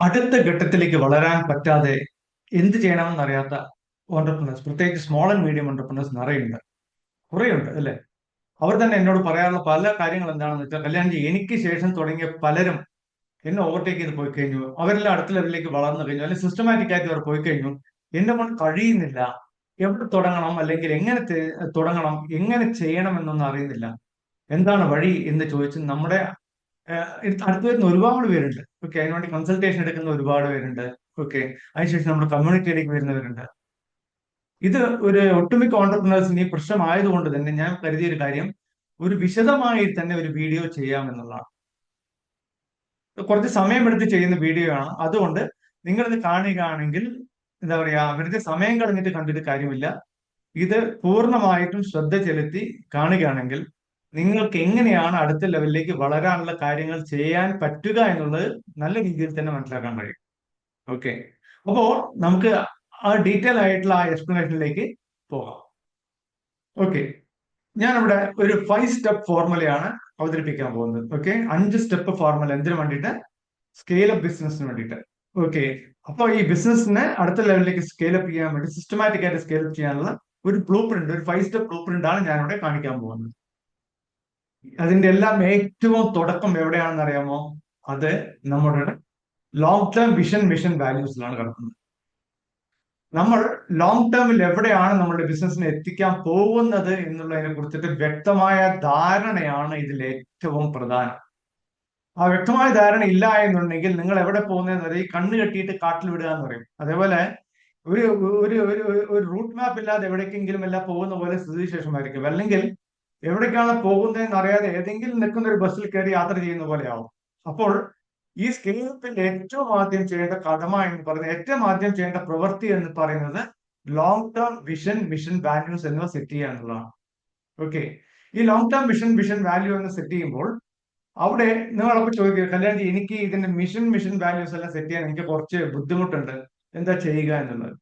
അടുത്ത ഘട്ടത്തിലേക്ക് വളരാൻ പറ്റാതെ എന്ത് ചെയ്യണമെന്ന് അറിയാത്ത ഓണ്ടർപ്രണേഴ്സ് പ്രത്യേകിച്ച് സ്മോൾ ആൻഡ് മീഡിയം ഓണ്ടർപ്രണേഴ്സ് നിറയുണ്ട്. കുറേയുണ്ട് അല്ലേ? അവർ തന്നെ എന്നോട് പറയാനുള്ള പല കാര്യങ്ങൾ എന്താണെന്ന് വെച്ചാൽ കല്യാണം എനിക്ക് ശേഷം തുടങ്ങിയ പലരും എന്നെ ഓവർടേക്ക് ചെയ്ത് പോയി കഴിഞ്ഞു. അവരെല്ലാം അടുത്ത ലെവലിലേക്ക് വളർന്നു കഴിഞ്ഞു. അല്ലെങ്കിൽ സിസ്റ്റമാറ്റിക് ആയിട്ട് അവർ പോയി കഴിഞ്ഞു. എന്നെ കൊണ്ട് കഴിയുന്നില്ല. എവിടെ തുടങ്ങണം? അല്ലെങ്കിൽ എങ്ങനെ തുടങ്ങണം? എങ്ങനെ ചെയ്യണം എന്നൊന്നും അറിയുന്നില്ല. എന്താണ് വഴി? എന്ന് ചോദിച്ച് നമ്മുടെ അടുത്ത് വരുന്ന ഒരുപാട് പേരുണ്ട്. ഓക്കെ അതിനുവേണ്ടി കൺസൾട്ടേഷൻ എടുക്കുന്ന ഒരുപാട് പേരുണ്ട്. ഓക്കെ അതിനുശേഷം നമ്മുടെ കമ്മ്യൂണിറ്റിയിലേക്ക് വരുന്നവരുണ്ട്. ഇത് ഒരു ഒട്ടുമിക്ക ഓണ്ടർപ്രണേഴ്സിന് ഈ പ്രശ്നമായതുകൊണ്ട് തന്നെ ഞാൻ കരുതിയ ഒരു കാര്യം ഒരു വിശദമായി തന്നെ ഒരു വീഡിയോ ചെയ്യാം ചെയ്യാമെന്നുള്ളതാണ് കുറച്ച് സമയമെടുത്ത് ചെയ്യുന്ന വീഡിയോ ആണ്. അതുകൊണ്ട് നിങ്ങളിത് കാണുകയാണെങ്കിൽ എന്താ പറയാ വെറുതെ സമയം കളഞ്ഞിട്ട് കണ്ടിട്ട് കാര്യമില്ല. ഇത് പൂർണമായിട്ടും ശ്രദ്ധ ചെലുത്തി കാണുകയാണെങ്കിൽ നിങ്ങൾക്ക് എങ്ങനെയാണ് അടുത്ത ലെവലിലേക്ക് വളരാനുള്ള കാര്യങ്ങൾ ചെയ്യാൻ പറ്റുക എന്നുള്ളത് നല്ല രീതിയിൽ തന്നെ മനസ്സിലാക്കാൻ കഴിയും. ഓക്കെ അപ്പോ നമുക്ക് ആ ഡീറ്റെയിൽ ആയിട്ടുള്ള ആ എക്സ്പ്ലനേഷനിലേക്ക് പോകാം. ഓക്കെ ഇവിടെ ഒരു ഫൈവ് സ്റ്റെപ്പ് ഫോർമുലയാണ് അവതരിപ്പിക്കാൻ പോകുന്നത്. ഓക്കെ അഞ്ച് സ്റ്റെപ്പ് ഫോർമുല എന്തിനു വേണ്ടിയിട്ട്? സ്കെയിൽ അപ്പ് ബിസിനസിന് വേണ്ടിയിട്ട്. ഓക്കെ അപ്പോൾ ഈ ബിസിനസിനെ അടുത്ത ലെവലിലേക്ക് സ്കെയിൽ അപ്പ് ചെയ്യാൻ വേണ്ടി സിസ്റ്റമാറ്റിക് ആയിട്ട് സ്കെയിൽ അപ്പ് ചെയ്യാനുള്ള ഒരു ബ്ലൂ പ്രിന്റ് ഒരു ഫൈവ് സ്റ്റെപ്പ് ബ്ലൂ പ്രിന്റ് ആണ് ഞാനിവിടെ കാണിക്കാൻ പോകുന്നത്. അതിന്റെ എല്ലാം ഏറ്റവും തുടക്കം എവിടെയാണെന്ന് അറിയാമോ? അത് നമ്മുടെ ലോങ് ടേം വിഷൻ മിഷൻ വാല്യൂസിലാണ് കിടക്കുന്നത്. നമ്മൾ ലോങ് ടേമിൽ എവിടെയാണ് നമ്മുടെ ബിസിനസ്സിനെ എത്തിക്കാൻ പോകുന്നത് എന്നുള്ളതിനെ കുറിച്ചിട്ട് വ്യക്തമായ ധാരണയാണ് ഇതിൽ ഏറ്റവും പ്രധാനം. ആ വ്യക്തമായ ധാരണ ഇല്ല എന്നുണ്ടെങ്കിൽ നിങ്ങൾ എവിടെ പോകുന്നതെന്ന് പറയും കണ്ണ് കെട്ടിയിട്ട് കാട്ടിൽ വിടുക എന്ന് പറയും. അതേപോലെ ഒരു ഒരു ഒരു റൂട്ട് മാപ്പ് ഇല്ലാതെ എവിടേക്കെങ്കിലും എല്ലാം പോകുന്ന പോലെ സ്ഥിതിവിശേഷമായിരിക്കും. അല്ലെങ്കിൽ എവിടേക്കാണ് പോകുന്നതെന്ന് അറിയാതെ ഏതെങ്കിലും നിൽക്കുന്ന ഒരു ബസ്സിൽ കയറി യാത്ര ചെയ്യുന്ന പോലെയാവും. അപ്പോൾ ഈ സ്കേപ്പിന്റെ ഏറ്റവും ആദ്യം ചെയ്യേണ്ട കടമ എന്ന് പറയുന്നത് ഏറ്റവും ആദ്യം ചെയ്യേണ്ട പ്രവൃത്തി എന്ന് പറയുന്നത് long term vision mission values എന്നിവ സെറ്റ് ചെയ്യുക എന്നുള്ളതാണ്. ഓക്കെ ഈ long term mission vision value എന്ന് സെറ്റ് ചെയ്യുമ്പോൾ അവിടെ നിങ്ങളപ്പോൾ ചോദിക്കുക കല്യാണി എനിക്ക് ഇതിന്റെ മിഷൻ മിഷൻ വാല്യൂസ് എല്ലാം സെറ്റ് ചെയ്യാൻ എനിക്ക് കുറച്ച് ബുദ്ധിമുട്ടുണ്ട്. എന്താ ചെയ്യുക എന്നുള്ളത്?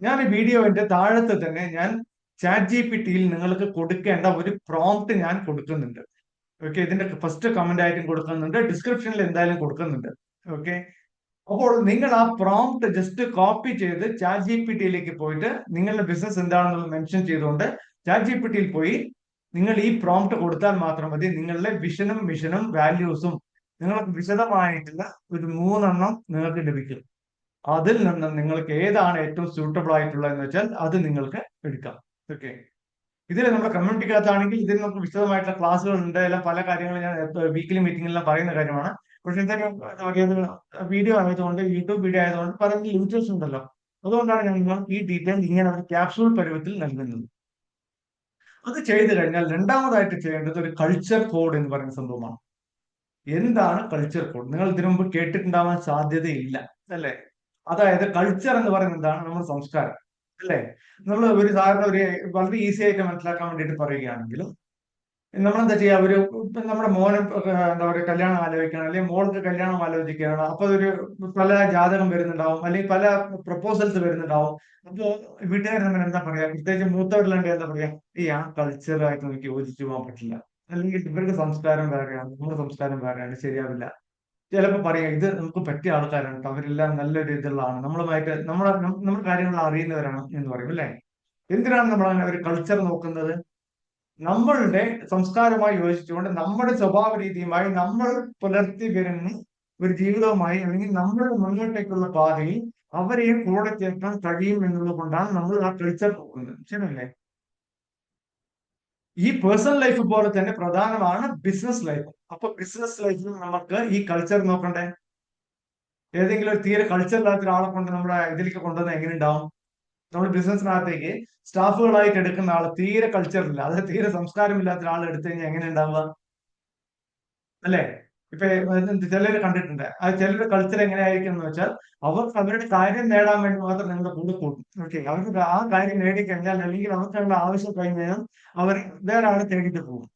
ഞാൻ ഈ വീഡിയോന്റെ താഴത്ത് തന്നെ ഞാൻ ചാറ്റ് ജി പി ടിയിൽ നിങ്ങൾക്ക് കൊടുക്കേണ്ട ഒരു പ്രോംപ്റ്റ് ഞാൻ കൊടുക്കുന്നുണ്ട്. ഓക്കെ ഇതിന്റെ ഫസ്റ്റ് കമന്റ് ആയിട്ടും കൊടുക്കുന്നുണ്ട്. ഡിസ്ക്രിപ്ഷനിൽ എന്തായാലും കൊടുക്കുന്നുണ്ട്. ഓക്കെ അപ്പോൾ നിങ്ങൾ ആ പ്രോംപ്റ്റ് ജസ്റ്റ് കോപ്പി ചെയ്ത് ചാറ്റ് ജി പി ടിയിലേക്ക് പോയിട്ട് നിങ്ങളുടെ ബിസിനസ് എന്താണെന്നുള്ളത് മെൻഷൻ ചെയ്തുകൊണ്ട് ചാറ്റ് ജി പി ടിയിൽ പോയി നിങ്ങൾ ഈ പ്രോംപ്റ്റ് കൊടുത്താൽ മാത്രം മതി. നിങ്ങളുടെ വിഷനും മിഷനും വാല്യൂസും നിങ്ങൾക്ക് വിശദമായിട്ടുള്ള ഒരു മൂന്നെണ്ണം നിങ്ങൾക്ക് ലഭിക്കും. അതിൽ നിന്ന് നിങ്ങൾക്ക് ഏതാണ് ഏറ്റവും സ്യൂട്ടബിൾ ആയിട്ടുള്ളത് എന്ന് വെച്ചാൽ അത് നിങ്ങൾക്ക് എടുക്കാം. ഓക്കെ ഇതിൽ നമ്മുടെ കമ്മ്യൂണിറ്റിക്കകത്താണെങ്കിൽ ഇതിൽ നമുക്ക് വിശദമായിട്ടുള്ള ക്ലാസ്സുകൾ ഉണ്ട്. എല്ലാം പല കാര്യങ്ങളും ഞാൻ വീക്കിലി മീറ്റിംഗിലെല്ലാം പറയുന്ന കാര്യമാണ്. പക്ഷെ എന്തായാലും വീഡിയോ ആയതുകൊണ്ട് യൂട്യൂബ് വീഡിയോ ആയതുകൊണ്ട് പല ലിമിറ്റേഷൻ ഉണ്ടല്ലോ. അതുകൊണ്ടാണ് ഞങ്ങൾ ഈ ഡീറ്റെയിൽ ഇങ്ങനെ ഒരു ക്യാപ്സൂൾ പരുവത്തിൽ നൽകുന്നത്. അത് ചെയ്തു കഴിഞ്ഞാൽ രണ്ടാമതായിട്ട് ചെയ്യേണ്ടത് ഒരു കൾച്ചർ കോഡ് എന്ന് പറയുന്ന സംഭവമാണ്. എന്താണ് കൾച്ചർ കോഡ് നിങ്ങൾ ഇതിനു മുമ്പ് കേട്ടിട്ടുണ്ടാവാൻ സാധ്യതയില്ല. അല്ലേ? അതായത് കൾച്ചർ എന്ന് പറയുന്നത് എന്താണ്? നമ്മുടെ സംസ്കാരം. അല്ലേ? നമ്മൾ ഒരു സാധാരണ ഒരു വളരെ ഈസി ആയിട്ട് മനസ്സിലാക്കാൻ വേണ്ടിയിട്ട് പറയുകയാണെങ്കിൽ നമ്മളെന്താ ചെയ്യുക? ഒരു നമ്മുടെ മോനെ എന്താ പറയുക കല്യാണം ആലോചിക്കണം അല്ലെങ്കിൽ മോൾക്ക് കല്യാണം ആലോചിക്കുകയാണ്. അപ്പൊ ഒരു പല ജാതകം വരുന്നുണ്ടാവും. അല്ലെങ്കിൽ പല പ്രപ്പോസൽസ് വരുന്നുണ്ടാവും. അപ്പോ വീട്ടുകാരൻ നമ്മൾ എന്താ പറയാ പ്രത്യേകിച്ച് മൂത്തവരിലുണ്ട് എന്താ പറയാ ഈ ആ കൾച്ചറായിട്ട് നമുക്ക് യോജിച്ചു പോകാൻ പറ്റില്ല. അല്ലെങ്കിൽ ഇവരുടെ സംസ്കാരം വേറെയാണ്. നമ്മുടെ സംസ്കാരം വേറെയാണ്. ശരിയാവില്ല. ചിലപ്പോൾ പറയാം ഇത് നമുക്ക് പറ്റിയ ആൾക്കാരാണ് അവരെല്ലാം നല്ലൊരു ഇതുള്ളതാണ്. നമ്മളുമായിട്ട് നമ്മളെ നമ്മുടെ കാര്യങ്ങൾ അറിയുന്നവരാണ് എന്ന് പറയും അല്ലേ? എന്തിനാണ് നമ്മൾ അങ്ങനെ ഒരു കൾച്ചർ നോക്കുന്നത്? നമ്മളുടെ സംസ്കാരമായി യോജിച്ചുകൊണ്ട് നമ്മുടെ സ്വഭാവ രീതിയുമായി നമ്മൾ പുലർത്തി വരുന്ന ഒരു ജീവിതവുമായി അല്ലെങ്കിൽ നമ്മുടെ മുന്നോട്ടേക്കുള്ള പാതയിൽ അവരെയും കൂടെ ചേർക്കാൻ കഴിയും എന്നുള്ളത് കൊണ്ടാണ് നമ്മൾ ആ കൾച്ചർ നോക്കുന്നത്. ശരിയല്ലേ? ഈ പേഴ്സണൽ ലൈഫ് പോലെ തന്നെ പ്രധാനമാണ് ബിസിനസ് ലൈഫ് അപ്പൊ ബിസിനസ് ലൈഫിൽ നമുക്ക് ഈ കൾച്ചർ നോക്കണ്ടേ? ഏതെങ്കിലും ഒരു തീരെ കൾച്ചർ ഇല്ലാത്ത ഒരാളെ കൊണ്ട് നമ്മുടെ ഇതിലേക്ക് കൊണ്ടുവന്ന് എങ്ങനെ ഉണ്ടാവും? നമ്മൾ ബിസിനസ്സിനകത്തേക്ക് സ്റ്റാഫുകളായിട്ട് എടുക്കുന്ന ആൾ തീരെ കൾച്ചർ ഇല്ല. അതായത് തീരെ സംസ്കാരമില്ലാത്ത ഒരാൾ എടുത്തു കഴിഞ്ഞാൽ എങ്ങനെ ഉണ്ടാവുക? അല്ലേ? ഇപ്പൊ ചിലര് കണ്ടിട്ടുണ്ട്. ആ ചിലരുടെ കൾച്ചർ എങ്ങനെയായിരിക്കും എന്ന് വെച്ചാൽ അവർക്ക് അവരുടെ കാര്യം നേടാൻ വേണ്ടി മാത്രം നിങ്ങളുടെ കൂടെ കൂട്ടും. ഓക്കെ അവർക്ക് ആ കാര്യം നേടിക്കഴിഞ്ഞാൽ അല്ലെങ്കിൽ അവർക്കുള്ള ആവശ്യം കഴിഞ്ഞാൽ അവർ വേറെ ആളെ തേടിയിട്ട് പോകും.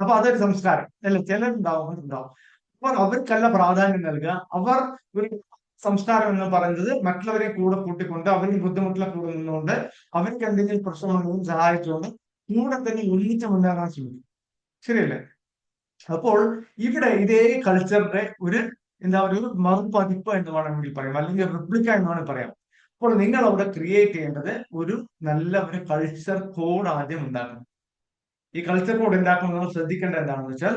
അപ്പൊ അതൊരു സംസ്കാരം. അല്ലെ? ചിലരുണ്ടാവും അവരുണ്ടാവും. അപ്പോൾ അവർക്കല്ല പ്രാധാന്യം നൽകുക. അവർ ഒരു സംസ്കാരം എന്ന് പറയുന്നത് മറ്റുള്ളവരെ കൂടെ കൂട്ടിക്കൊണ്ട് അവരിൽ ബുദ്ധിമുട്ടിലെ കൂടെ നിന്നുകൊണ്ട് അവർക്ക് എന്തെങ്കിലും പ്രശ്നമുണ്ടെങ്കിലും സഹായിച്ചുകൊണ്ട് കൂടെ തന്നെ ഒന്നിച്ച് മുന്നേറാൻ ശ്രമിക്കും. ശരിയല്ലേ? അപ്പോൾ ഇവിടെ ഇതേ കൾച്ചറിന്റെ ഒരു എന്താ ഒരു മറുപതിപ്പ് എന്ന് വേണമെങ്കിൽ പറയാം അല്ലെങ്കിൽ റിപ്ലിക്ക എന്ന് വേണമെങ്കിൽ പറയാം. അപ്പോൾ നിങ്ങൾ അവിടെ ക്രിയേറ്റ് ചെയ്യേണ്ടത് ഒരു നല്ല ഒരു കൾച്ചർ കോഡ് ആദ്യം ഉണ്ടാക്കണം. ഈ കൾച്ചർ കോഡ് ഉണ്ടാക്കുമ്പോൾ നമ്മൾ ശ്രദ്ധിക്കേണ്ടത് എന്താണെന്ന് വെച്ചാൽ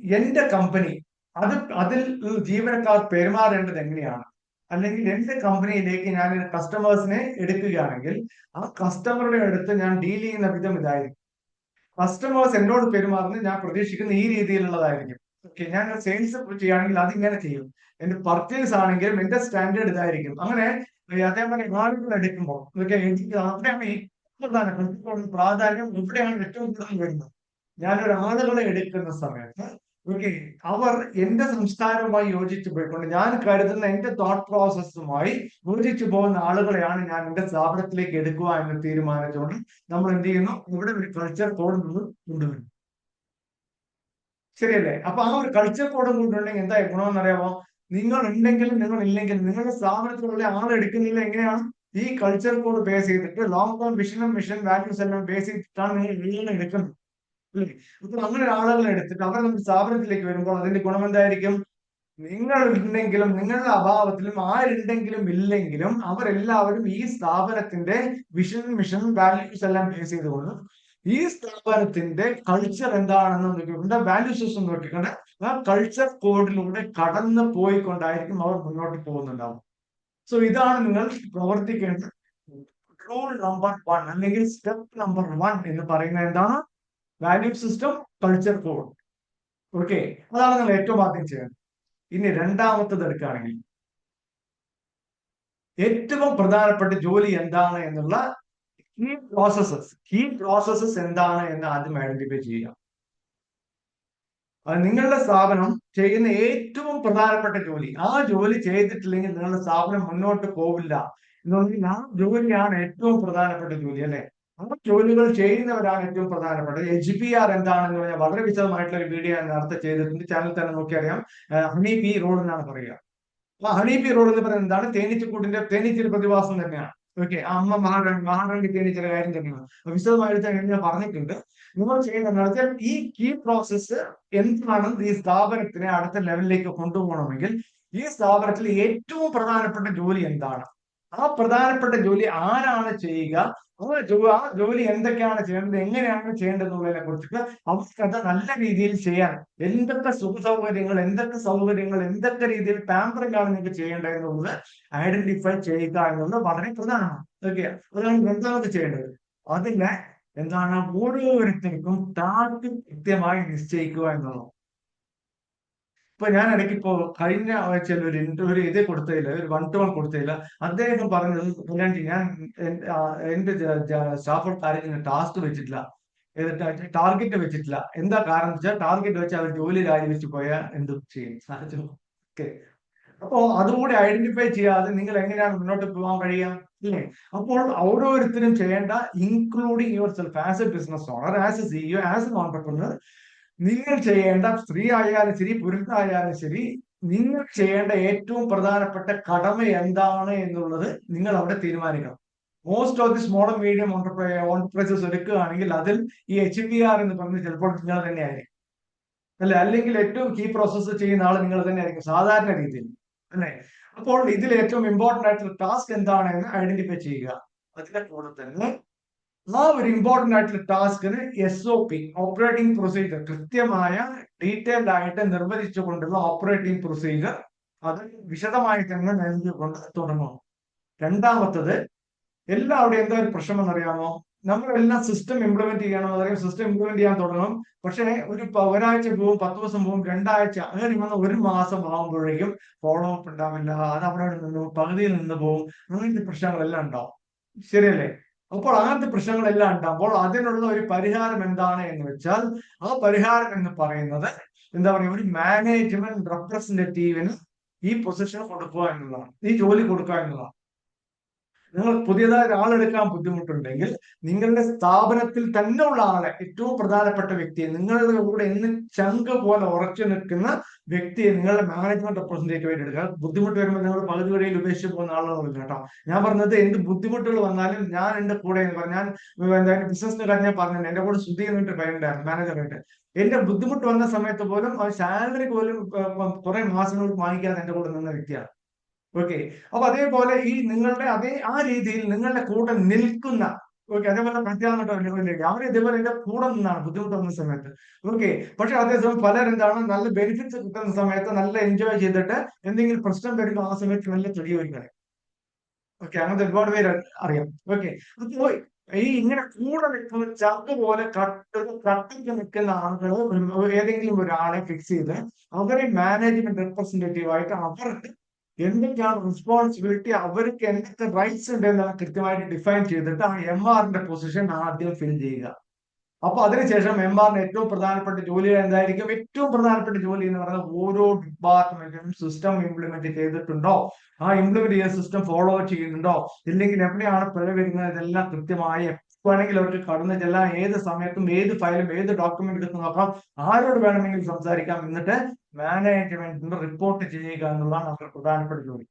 എന്റെ കമ്പനി അത് അതിൽ ജീവനക്കാർ പെരുമാറേണ്ടത് എങ്ങനെയാണ്? അല്ലെങ്കിൽ എന്റെ കമ്പനിയിലേക്ക് ഞാൻ കസ്റ്റമേഴ്സിനെ എടുക്കുകയാണെങ്കിൽ ആ കസ്റ്റമറുടെ അടുത്ത് ഞാൻ ഡീൽ ചെയ്യുന്ന വിധം ഇതായിരിക്കും. കസ്റ്റമേഴ്സ് എന്നോട് പെരുമാറുന്നത് ഞാൻ പ്രതീക്ഷിക്കുന്ന ഈ രീതിയിലുള്ളതായിരിക്കും. ഓക്കെ ഞാൻ സെയിൽസ് ചെയ്യുകയാണെങ്കിൽ അതിങ്ങനെ ചെയ്യും. എന്റെ പർച്ചേസ് ആണെങ്കിലും എന്റെ സ്റ്റാൻഡേർഡ് ഇതായിരിക്കും. അങ്ങനെ അതേപോലെ ആളുകൾ എടുക്കുമ്പോൾ എനിക്ക് അവിടെയാണ് പ്രാധാന്യം ഇവിടെയാണ് ഏറ്റവും കൂടുതൽ വരുന്നത്. ഞാനൊരു ആളുകളെ എടുക്കുന്ന സമയത്ത് അവർ എന്റെ സംസ്കാരവുമായി യോജിച്ചു പോയിക്കൊണ്ട് ഞാൻ കരുതുന്ന എന്റെ തോട്ട് പ്രോസസ്സുമായി യോജിച്ചു പോകുന്ന ആളുകളെയാണ് ഞാൻ എന്റെ സ്ഥാപനത്തിലേക്ക് എടുക്കുക എന്ന് തീരുമാനിച്ചുകൊണ്ട് നമ്മൾ എന്ത് ചെയ്യുന്നു? ഇവിടെ ഒരു കൾച്ചർ കോഡ് നമ്മൾ കൊണ്ടുവരും ശരിയല്ലേ? അപ്പൊ ആ ഒരു കൾച്ചർ കോഡ് കൊണ്ടുണ്ടെങ്കിൽ എന്താ ഗുണമെന്ന് അറിയാമോ? നിങ്ങൾ ഉണ്ടെങ്കിലും നിങ്ങൾ ഇല്ലെങ്കിലും നിങ്ങളുടെ സ്ഥാപനത്തിലുള്ള ആൾ എടുക്കുന്നില്ല എങ്ങനെയാണ്? ഈ കൾച്ചർ കോഡ് ബേസ് ചെയ്തിട്ട് ലോങ് ടേം വിഷനും മിഷൻ വാല്യൂസ് എല്ലാം ബേസ് ചെയ്തിട്ടാണ് നിങ്ങൾ എടുക്കുന്നത്. അല്ലേ? അപ്പൊ അങ്ങനെ ആളുകളെ എടുത്തിട്ട് അവരെ നമ്മൾ സ്ഥാപനത്തിലേക്ക് വരുമ്പോൾ അതിന്റെ ഗുണം എന്തായിരിക്കും? നിങ്ങൾ ഉണ്ടെങ്കിലും നിങ്ങളുടെ അഭാവത്തിലും ആരുണ്ടെങ്കിലും ഇല്ലെങ്കിലും അവരെല്ലാവരും ഈ സ്ഥാപനത്തിന്റെ വിഷൻ മിഷൻ വാല്യൂസ് എല്ലാം ബേസ് ചെയ്തുകൊണ്ട് ഈ സ്ഥാപനത്തിന്റെ കൾച്ചർ എന്താണെന്ന് നോക്കിക്കൊണ്ട് വാല്യൂ സിസ്റ്റം നോക്കിക്കൊണ്ട് ആ കൾച്ചർ കോഡിലൂടെ കടന്നു പോയിക്കൊണ്ടായിരിക്കും അവർ മുന്നോട്ട് പോകുന്നുണ്ടാവും. സോ ഇതാണ് നിങ്ങൾ പ്രവർത്തിക്കേണ്ട റൂൾ നമ്പർ വൺ അല്ലെങ്കിൽ സ്റ്റെപ്പ് നമ്പർ വൺ എന്ന് പറയുന്നത് എന്താണ്? Value system culture code okay അതാണ് നിങ്ങൾ ഏറ്റവും ആദ്യം ചെയ്യേണ്ടത്. ഇനി രണ്ടാമത്തത് എടുക്കുകയാണെങ്കിൽ ഏറ്റവും പ്രധാനപ്പെട്ട ജോലി എന്താണ് എന്നുള്ള കീ പ്രോസസ്സസ് കീ പ്രോസസ്സസ് എന്താണ് എന്ന് ആദ്യം ഐഡന്റിഫൈ ചെയ്യുക. അത് നിങ്ങളുടെ സ്ഥാപനം ചെയ്യുന്ന ഏറ്റവും പ്രധാനപ്പെട്ട ജോലി. ആ ജോലി ചെയ്തിട്ടില്ലെങ്കിൽ നിങ്ങളുടെ സ്ഥാപനം മുന്നോട്ട് പോവില്ല. എന്നുണ്ടെങ്കിൽ ആ ജോലിയാണ് ഏറ്റവും പ്രധാനപ്പെട്ട ജോലി അല്ലെ? ജോലികൾ ചെയ്യുന്നവരാണ് ഏറ്റവും പ്രധാനപ്പെട്ടത്. എച്ച് പി ആർ എന്താണെന്ന് പറഞ്ഞാൽ വളരെ വിശദമായിട്ടുള്ള ഒരു വീഡിയോ ഞാൻ നേരത്തെ ചെയ്തിട്ടുണ്ട്. ചാനൽ തന്നെ നോക്കിയറിയാം. ഹണി പി റോഡ് എന്നാണ് പറയുക. അപ്പൊ ഹണി പി റോഡ് എന്ന് പറയുന്നത് എന്താണ്? തേനീച്ചക്കൂട്ടിന്റെ തേനീച്ചൊരു പ്രതിഭാസം തന്നെയാണ്. ഓക്കെ അമ്മ മഹാറാണി മഹാറാണി തേനീച്ചയുടെ കാര്യം തന്നെയാണ്. വിശദമായിട്ട് ഞാൻ പറഞ്ഞിട്ടുണ്ട്. നിങ്ങൾ ചെയ്യുന്ന വെച്ചാൽ ഈ കീ പ്രോസസ്സ് എന്താണ് ഈ സ്ഥാപനത്തിനെ അടുത്ത ലെവലിലേക്ക് കൊണ്ടുപോകണമെങ്കിൽ ഈ സ്ഥാപനത്തിൽ ഏറ്റവും പ്രധാനപ്പെട്ട ജോലി എന്താണ്? ആ പ്രധാനപ്പെട്ട ജോലി ആരാണ് ചെയ്യുക? ആ ജോലി എന്തൊക്കെയാണ് ചെയ്യേണ്ടത് എങ്ങനെയാണ് ചെയ്യേണ്ടത് എന്നുള്ളതിനെ കുറിച്ചിട്ട് അവർക്ക് അത് നല്ല രീതിയിൽ ചെയ്യാൻ എന്തൊക്കെ സുഖ സൗകര്യങ്ങൾ എന്തൊക്കെ സൗകര്യങ്ങൾ എന്തൊക്കെ രീതിയിൽ പാമ്പറിംഗ് ആണ് നിങ്ങൾക്ക് ചെയ്യേണ്ടത് എന്നുള്ളത് ഐഡന്റിഫൈ ചെയ്യുക എന്നുള്ളത് വളരെ പ്രധാനമാണ്. ഓക്കെ? അതാണ് എന്താണ് ചെയ്യേണ്ടത്. അതിന് എന്താണ് ഓരോരുത്തർക്കും ടാർഗറ്റ് കൃത്യമായി നിശ്ചയിക്കുക എന്നുള്ളത്. ഇപ്പൊ ഞാൻ ഇടയ്ക്ക് ഇപ്പോ കഴിഞ്ഞ ആഴ്ചയിൽ ഒരു ഇന്റർവ്യൂ ഇതേ കൊടുത്തില്ല ഒരു വൺ ടു വൺ കൊടുത്തില്ല അദ്ദേഹം പറഞ്ഞത് ഞാൻ ഞാൻ എന്റെ ആരെങ്കിലും ടാസ്ക് വെച്ചിട്ടില്ല. ടാർഗറ്റ് വെച്ചിട്ടില്ല. എന്താ കാരണം വെച്ചാൽ ടാർഗറ്റ് വെച്ച് അവർ ജോലി രാജിവെച്ച് പോയാൽ എന്ത് ചെയ്യും? ഓക്കെ. അപ്പോ അതുകൂടി ഐഡന്റിഫൈ ചെയ്യാതെ നിങ്ങൾ എങ്ങനെയാണ് മുന്നോട്ട് പോകാൻ കഴിയുക? ഇല്ലേ? അപ്പോൾ ഓരോരുത്തരും ചെയ്യേണ്ട including yourself as a business owner as a CEO as a entrepreneur നിങ്ങൾ ചെയ്യേണ്ട സ്ത്രീ ആയാലും ശരി പുരുഷനായാലും ശരി നിങ്ങൾ ചെയ്യേണ്ട ഏറ്റവും പ്രധാനപ്പെട്ട കടമ എന്താണ് എന്നുള്ളത് നിങ്ങൾ അവിടെ തീരുമാനിക്കണം. Most of the model medium enterprises എടുക്കുകയാണെങ്കിൽ അതിൽ ഈ എച്ച് പി ആർ എന്ന് പറഞ്ഞ് ചിലപ്പോൾ നിങ്ങൾ തന്നെയായിരിക്കും അല്ലെ? അല്ലെങ്കിൽ ഏറ്റവും കീ പ്രോസസ്സ് ചെയ്യുന്ന ആൾ നിങ്ങൾ തന്നെയായിരിക്കും സാധാരണ രീതിയിൽ. അല്ലെ? അപ്പോൾ ഇതിൽ ഏറ്റവും ഇമ്പോർട്ടന്റ് ആയിട്ടുള്ള ടാസ്ക് എന്താണ് എന്ന് ഐഡന്റിഫൈ ചെയ്യുക. അതിന്റെ കൂടെ തന്നെ ആ ഒരു ഇമ്പോർട്ടന്റ് ആയിട്ടുള്ള ടാസ്കിന് S O P operating procedure കൃത്യമായ ഡീറ്റെയിൽഡ് ആയിട്ട് നിർവചിച്ചു കൊണ്ടുള്ള ഓപ്പറേറ്റിംഗ് പ്രൊസീജിയർ അത് വിശദമായി തന്നെ നൽകിക്കൊണ്ട് തുടങ്ങും. രണ്ടാമത്തത് എല്ലാവരുടെയും എന്താ ഒരു പ്രശ്നം എന്നറിയാമോ? നമ്മളെല്ലാം സിസ്റ്റം ഇംപ്ലിമെന്റ് ചെയ്യണം അതായത് സിസ്റ്റം ഇംപ്ലിമെന്റ് ചെയ്യാൻ തുടങ്ങും. പക്ഷേ ഒരു ഒരാഴ്ച പോവും പത്ത് ദിവസം പോവും രണ്ടാഴ്ച അങ്ങനെ വന്ന ഒരു മാസം ആകുമ്പോഴേക്കും ഫോളോ അപ്പ് ഉണ്ടാവില്ല. അത് അവിടെ നിന്ന് പകുതിയിൽ നിന്ന് പോവും അങ്ങനത്തെ പ്രശ്നങ്ങളെല്ലാം ഉണ്ടാവും. ശരിയല്ലേ? അപ്പോൾ അങ്ങനത്തെ പ്രശ്നങ്ങളെല്ലാം ഉണ്ടാകുമ്പോൾ അതിനുള്ള ഒരു പരിഹാരം എന്താണ് എന്ന് വെച്ചാൽ ആ പരിഹാരം എന്ന് പറയുന്നത് എന്താ പറയുക ഒരു മാനേജ്മെന്റ് റെപ്രസെന്റേറ്റീവിന് ഈ പൊസിഷൻ കൊടുക്കുക എന്നുള്ളതാണ്. ഈ ജോലി കൊടുക്കുക എന്നുള്ളതാണ്. നിങ്ങൾ പുതിയതായി ഒരാളെടുക്കാൻ ബുദ്ധിമുട്ടുണ്ടെങ്കിൽ നിങ്ങളുടെ സ്ഥാപനത്തിൽ തന്നെ ഉള്ള ആളെ ഏറ്റവും പ്രധാനപ്പെട്ട വ്യക്തിയെ നിങ്ങളുടെ കൂടെ എന്ന് ചങ്ക് പോലെ ഉറച്ചു നിൽക്കുന്ന വ്യക്തിയെ നിങ്ങളുടെ മാനേജ്മെന്റ് റെപ്രസെന്റേറ്റീവ് വേണ്ടി എടുക്കുക ബുദ്ധിമുട്ട് വരുമ്പോൾ നിങ്ങൾ പകുതി വഴിയിൽ ഉപേക്ഷിച്ച് പോകുന്ന ആളാണ് കേട്ടോ. ഞാൻ പറഞ്ഞത് എന്ത് ബുദ്ധിമുട്ടുകൾ വന്നാലും ഞാൻ എന്റെ കൂടെ എന്ന് പറഞ്ഞാൽ എന്തായാലും ബിസിനസ് കാര്യം ഞാൻ പറഞ്ഞു എന്റെ കൂടെ ശുദ്ധി എന്നിട്ട് പയ്യനുണ്ടായിരുന്നു മാനേജറായിട്ട് എന്റെ ബുദ്ധിമുട്ട് വന്ന സമയത്ത് പോലും ആ സാലറി പോലും കുറെ മാസങ്ങൾക്ക് വാങ്ങിക്കാതെ എന്റെ കൂടെ നിന്ന വ്യക്തിയാണ്. ഓക്കെ അപ്പൊ അതേപോലെ ഈ നിങ്ങളുടെ അതേ ആ രീതിയിൽ നിങ്ങളുടെ കൂടെ നിൽക്കുന്ന ഓക്കെ അതേപോലെ പ്രത്യാഘാതം അവർ ഇതേപോലെ എന്റെ കൂടെ നിന്നാണ് ബുദ്ധിമുട്ടുന്ന സമയത്ത്. ഓക്കെ പക്ഷെ അതേസമയം പലരെന്താണ് നല്ല ബെനിഫിറ്റ്സ് കിട്ടുന്ന സമയത്ത് നല്ല എൻജോയ് ചെയ്തിട്ട് എന്തെങ്കിലും പ്രശ്നം വരുമ്പോൾ ആ സമയത്ത് നല്ല ചെടി ഒരുക്കണം. ഓക്കെ അങ്ങനത്തെ ഒരുപാട് പേര് അറിയാം. ഓക്കെ അപ്പോൾ ഈ ഇങ്ങനെ കൂടെ നിൽക്കുന്ന ചർക്ക് പോലെ കട്ട് കട്ടിക്ക് നിൽക്കുന്ന ആളുകൾ ഏതെങ്കിലും ഒരാളെ ഫിക്സ് ചെയ്ത് അവരെ മാനേജ്മെന്റ് റെപ്രസെന്റേറ്റീവ് ആയിട്ട് അവർക്ക് എന്തൊക്കെയാണ് റെസ്പോൺസിബിലിറ്റി അവർക്ക് എന്തൊക്കെ റൈറ്റ്സ് ഉണ്ട് എന്നാണ് കൃത്യമായിട്ട് ഡിഫൈൻ ചെയ്തിട്ട് ആ എം ആറിന്റെ പൊസിഷൻ ആദ്യം ഫിൽ ചെയ്യുക. അപ്പൊ അതിനുശേഷം എം ആറിന്റെ ഏറ്റവും പ്രധാനപ്പെട്ട ജോലി എന്തായിരിക്കും? ഏറ്റവും പ്രധാനപ്പെട്ട ജോലി എന്ന് പറയുന്നത് ഓരോ ഡിപ്പാർട്ട്മെന്റിനും സിസ്റ്റം ഇംപ്ലിമെന്റ് ചെയ്തിട്ടുണ്ടോ? ആ ഇംപ്ലിമെന്റ് ചെയ്ത സിസ്റ്റം ഫോളോ ചെയ്യുന്നുണ്ടോ? ഇല്ലെങ്കിൽ എവിടെയാണ് പിഴ വരുന്നത് ഇതെല്ലാം കൃത്യമായി വേണമെങ്കിൽ അവർക്ക് കടന്നു ചെല്ലാം ഏത് സമയത്തും ഏത് ഫയലും ഏത് ഡോക്യുമെന്റ് എടുത്ത് നോക്കാം. ആരോട് വേണമെങ്കിലും സംസാരിക്കാം. എന്നിട്ട് മാനേജ്മെന്റിന് റിപ്പോർട്ട് ചെയ്യുക എന്നുള്ളതാണ് അവരുടെ പ്രധാനപ്പെട്ട ജോലി.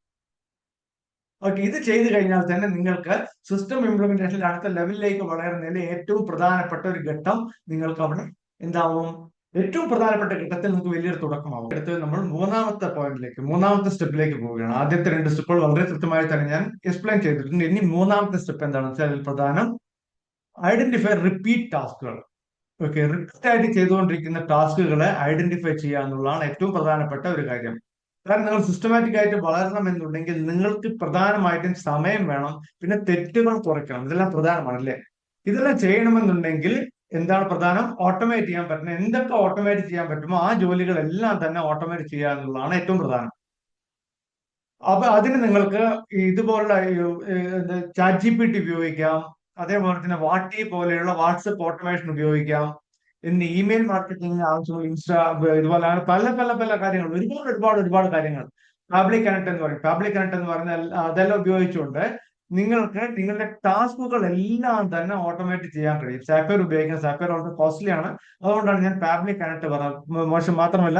ഓക്കെ ഇത് ചെയ്തു കഴിഞ്ഞാൽ തന്നെ നിങ്ങൾക്ക് സിസ്റ്റം ഇംപ്ലിമെന്റേഷനിൽ അടുത്ത ലെവലിലേക്ക് വളരുന്നതിൽ ഏറ്റവും പ്രധാനപ്പെട്ട ഒരു ഘട്ടം നിങ്ങൾക്ക് അവിടെ എന്താവും? ഏറ്റവും പ്രധാനപ്പെട്ട ഘട്ടത്തിൽ നമുക്ക് വലിയൊരു തുടക്കമാവും. അടുത്ത് നമ്മൾ മൂന്നാമത്തെ പോയിന്റിലേക്ക് മൂന്നാമത്തെ സ്റ്റെപ്പിലേക്ക് പോവുകയാണ്. ആദ്യത്തെ രണ്ട് സ്റ്റെപ്പുകൾ വളരെ കൃത്യമായി തന്നെ ഞാൻ എക്സ്പ്ലെയിൻ ചെയ്തിട്ടുണ്ട്. ഇനി മൂന്നാമത്തെ സ്റ്റെപ്പ് എന്താണെന്ന് വെച്ചാൽ പ്രധാനം ഐഡന്റിഫൈ റിപ്പീറ്റ് ടാസ്കുകൾ ഓക്കെ റിപ്പീറ്റ് ആയിട്ട് ചെയ്തുകൊണ്ടിരിക്കുന്ന ടാസ്കുകളെ ഐഡന്റിഫൈ ചെയ്യുക എന്നുള്ളതാണ് ഏറ്റവും പ്രധാനപ്പെട്ട ഒരു കാര്യം. കാരണം നിങ്ങൾ സിസ്റ്റമാറ്റിക് ആയിട്ട് വളരണം എന്നുണ്ടെങ്കിൽ നിങ്ങൾക്ക് പ്രധാനമായിട്ടും സമയം വേണം പിന്നെ തെറ്റുകൾ കുറയ്ക്കണം. ഇതെല്ലാം പ്രധാനമാണ് അല്ലേ? ഇതെല്ലാം ചെയ്യണമെന്നുണ്ടെങ്കിൽ എന്താണ് പ്രധാനം? ഓട്ടോമേറ്റ് ചെയ്യാൻ പറ്റുന്നത് എന്തൊക്കെ ഓട്ടോമേറ്റ് ചെയ്യാൻ പറ്റുമോ ആ ജോലികളെല്ലാം തന്നെ ഓട്ടോമേറ്റ് ചെയ്യുക എന്നുള്ളതാണ് ഏറ്റവും പ്രധാനം. അപ്പൊ അതിന് നിങ്ങൾക്ക് ഇതുപോലുള്ള ചാറ്റ് ജി പി ടി ഉപയോഗിക്കാം. അതേപോലെ തന്നെ വാട്ടി പോലെയുള്ള വാട്സപ്പ് ഓട്ടോമേഷൻ ഉപയോഗിക്കാം. ഇന്ന് ഇമെയിൽ മാർക്കറ്റിംഗ് ആവശ്യമുള്ള ഇൻസ്റ്റാ ഇതുപോലെ പല പല പല കാര്യങ്ങൾ. ഒരുപാട് ഒരുപാട് ഒരുപാട് കാര്യങ്ങൾ. പബ്ലിക് കണക്ട് എന്ന് പറയും. പബ്ലിക് കണക്ട് എന്ന് പറഞ്ഞാൽ അതെല്ലാം ഉപയോഗിച്ചുകൊണ്ട് നിങ്ങൾക്ക് നിങ്ങളുടെ ടാസ്കുകൾ എല്ലാം തന്നെ ഓട്ടോമാറ്റിക് ചെയ്യാൻ കഴിയും. സാഫ്റ്റ്വെയർ ഉപയോഗിക്കുന്ന സാഫ്റ്റ്വെയർ വളരെ കോസ്റ്റ്ലി ആണ്. അതുകൊണ്ടാണ് ഞാൻ പാബ്ലിക് കണക്ട് പറഞ്ഞത്. മോശം മാത്രമല്ല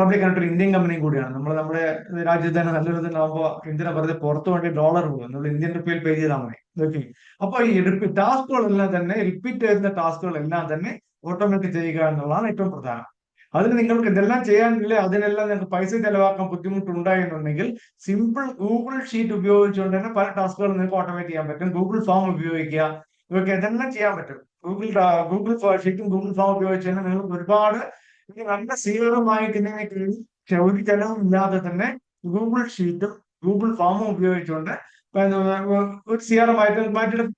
പബ്ലിക് കണക്ട് ഒരു ഇന്ത്യൻ കമ്പനിയും കൂടിയാണ്. നമ്മൾ നമ്മുടെ രാജ്യത്ത് തന്നെ നല്ലൊരു ആകുമ്പോൾ ഇന്ത്യനെ വെറുതെ പുറത്തു വേണ്ടി ഡോളർ പോകും നമ്മൾ ഇന്ത്യൻ റുപ്പിയിൽ പേ ചെയ്താൽ മതി. ഓക്കെ അപ്പൊ ഈ ടാസ്കുകളെല്ലാം തന്നെ റിപ്പീറ്റ് ചെയ്യുന്ന ടാസ്കുകളെല്ലാം തന്നെ ഓട്ടോമാറ്റിക് ചെയ്യുക എന്നുള്ളതാണ് ഏറ്റവും പ്രധാനം. അതിന് നിങ്ങൾക്ക് ഇതെല്ലാം ചെയ്യാനില്ലേ അതിനെല്ലാം നിങ്ങൾക്ക് പൈസ ചെലവാക്കാൻ ബുദ്ധിമുട്ടുണ്ടായെന്നുണ്ടെങ്കിൽ സിമ്പിൾ ഗൂഗിൾ ഷീറ്റ് ഉപയോഗിച്ചുകൊണ്ട് തന്നെ പല ടാസ്കുകളും നിങ്ങൾക്ക് ഓട്ടോമേറ്റ് ചെയ്യാൻ പറ്റും. ഗൂഗിൾ ഫോം ഉപയോഗിക്കുക ഇതൊക്കെ ഇതെല്ലാം ചെയ്യാൻ പറ്റും? ഗൂഗിൾ ഗൂഗിൾ ഷീറ്റും ഗൂഗിൾ ഫോം ഉപയോഗിച്ച് തന്നെ നിങ്ങൾക്ക് ഒരുപാട് നല്ല സീറമായിട്ട് നിങ്ങൾക്ക് ഒരു ചെലവും ഇല്ലാതെ തന്നെ ഗൂഗിൾ ഷീറ്റും ഗൂഗിൾ ഫോമും ഉപയോഗിച്ചുകൊണ്ട് ഒരു സീകരമായിട്ട് മാറ്റിയെടുക്കും